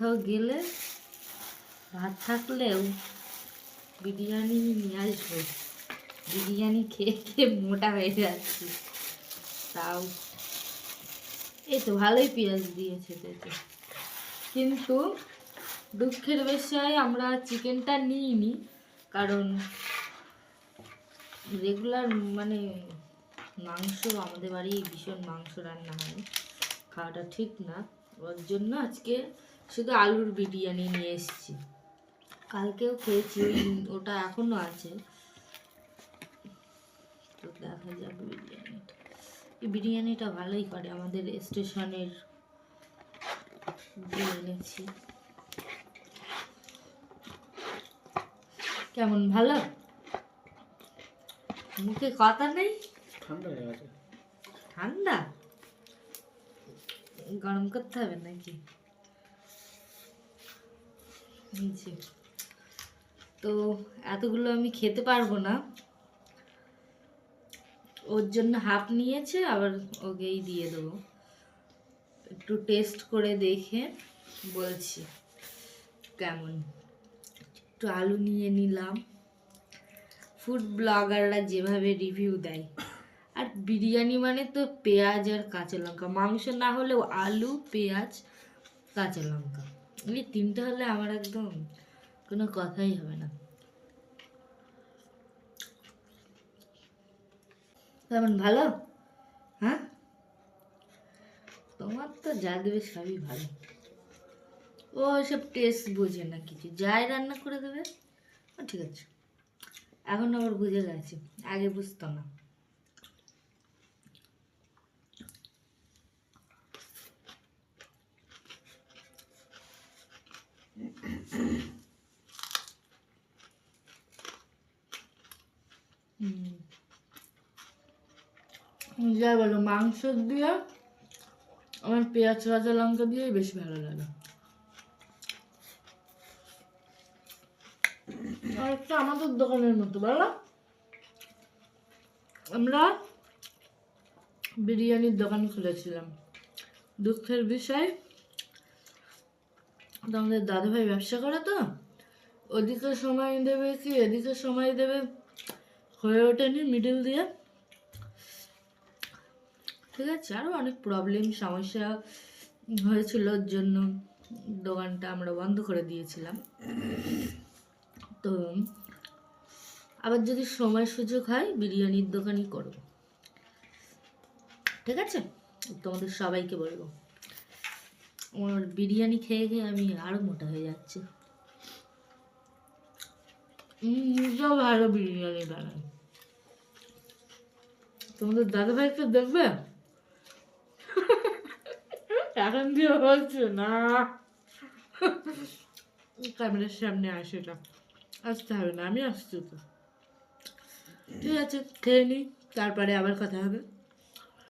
কোথাও গেলে ভাত থাকলেও বিরিয়ানি নিয়ে আসব। বিরিয়ানি খেয়ে খেয়ে মোটা হয়ে যাচ্ছি। তাও। এই তো ভালোই পেঁয়াজ দিয়েছে তো কিন্তু দুঃখের বিষয়, আমরা চিকেনটা নিইনি। কারণ রেগুলার মানে মাংস, আমাদের বাড়ি ভীষণ মাংস রান্না হয়। খাওয়াটা ঠিক না। ওর জন্য আজকে শুধু আলুর বিরিয়ানি নিয়ে এসেছি। কালকেও খেয়েছি ওটা এখনও আছে। তো দেখা যাবে বিরিয়ানিটা। এই বিরিয়ানিটা ভালোই করে আমাদের স্টেশনের এনেছি কেমন ভালো? মুখে কথা নেই? ঠান্ডা ঠান্ডা? গরম করতে হবে নাকি? নিচে তো এতগুলো আমি খেতে পারব না। ওর জন্য হাফ নিয়েছে, আবার ওকেই দিয়ে দেবো। একটু টেস্ট করে দেখে বলছি কেমন। একটু আলু নিয়ে নিলাম। ফুড ব্লগাররা যেভাবে রিভিউ দেয়। আর বিরিয়ানি মানে তো পেঁয়াজ আর কাঁচা লঙ্কা। মাংস না হলেও আলু, পেঁয়াজ, কাঁচা লঙ্কা। এই তিনটা হলে আমার একদম কোনো কথাই হবে না। কেমন, ভালো? হ্যাঁ? তোমার তো যা দেবে সবই ভালো। ও সব টেস্ট বোঝে না কিছু। যাই রান্না করে দেবে। ঠিক আছে। এখন আবার বুঝে গেছে। আগে বুঝতো না। যাই বলো, মাংস দিয়ে আমার পেঁয়াজ কাঁচা লঙ্কা দিয়ে বেশি ভালো লাগে। আমাদের দোকানের মতো, বলো। আমরা বিরিয়ানির দোকান খুলেছিলাম। দুঃখের বিষয় আমাদের দাদাভাই ব্যবসা করে তো? ওদিকে সময় দেবে কি? এদিকে সময় দেবে? হয়ে ওঠেনি মিডিল দিয়ে। ঠিক আছে আরও অনেক প্রবলেম সমস্যা হয়েছিল জন্য দোকানটা আমরা বন্ধ করে দিয়েছিলাম। তো আবার যদি সময় সুযোগ হয়, বিরিয়ানির দোকানই করব ঠিক আছে? তোমাদের সবাইকে বলব আমার বিরিয়ানি খেয়ে খেয়ে আমি আরও মোটা হয়ে যাচ্ছি। ভালো বিরিয়ানি বানায়। তোমাদের দাদা ভাইকে দেখবে? এখন দিয়ে বলছে না। ক্যামেরার সামনে আসে না আসতে হবে না, আমি আসছি তো। ঠিক আছে, খেয়ে নিই তারপরে আবার কথা হবে।